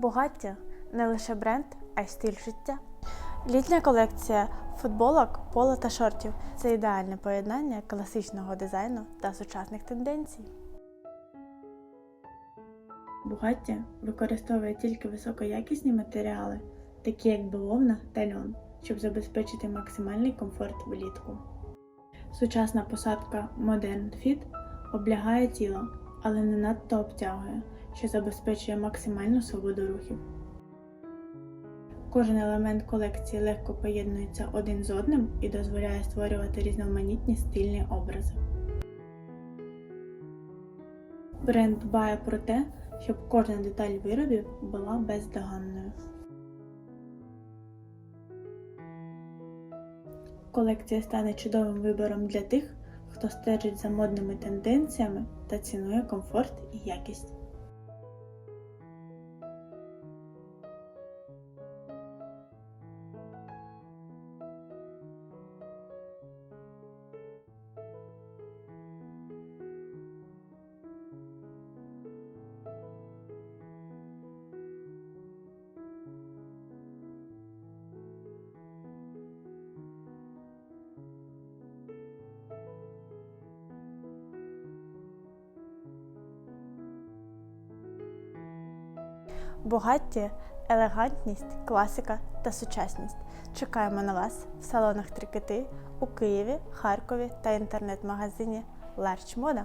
Бугаття не лише бренд, а й стиль життя. Літня колекція футболок, поло та шортів це ідеальне поєднання класичного дизайну та сучасних тенденцій. Бугаття використовує тільки високоякісні матеріали, такі як бавовна та льон, щоб забезпечити максимальний комфорт влітку. Сучасна посадка Modern Fit облягає тіло, але не надто обтягує, що забезпечує максимальну свободу рухів. Кожен елемент колекції легко поєднується один з одним і дозволяє створювати різноманітні стильні образи. Бренд дбає про те, щоб кожна деталь виробів була бездоганною. Колекція стане чудовим вибором для тих, хто стежить за модними тенденціями та цінує комфорт і якість. Багаті, елегантність, класика та сучасність. Чекаємо на вас в салонах Трикити у Києві, Харкові та інтернет-магазині Ларч Moda.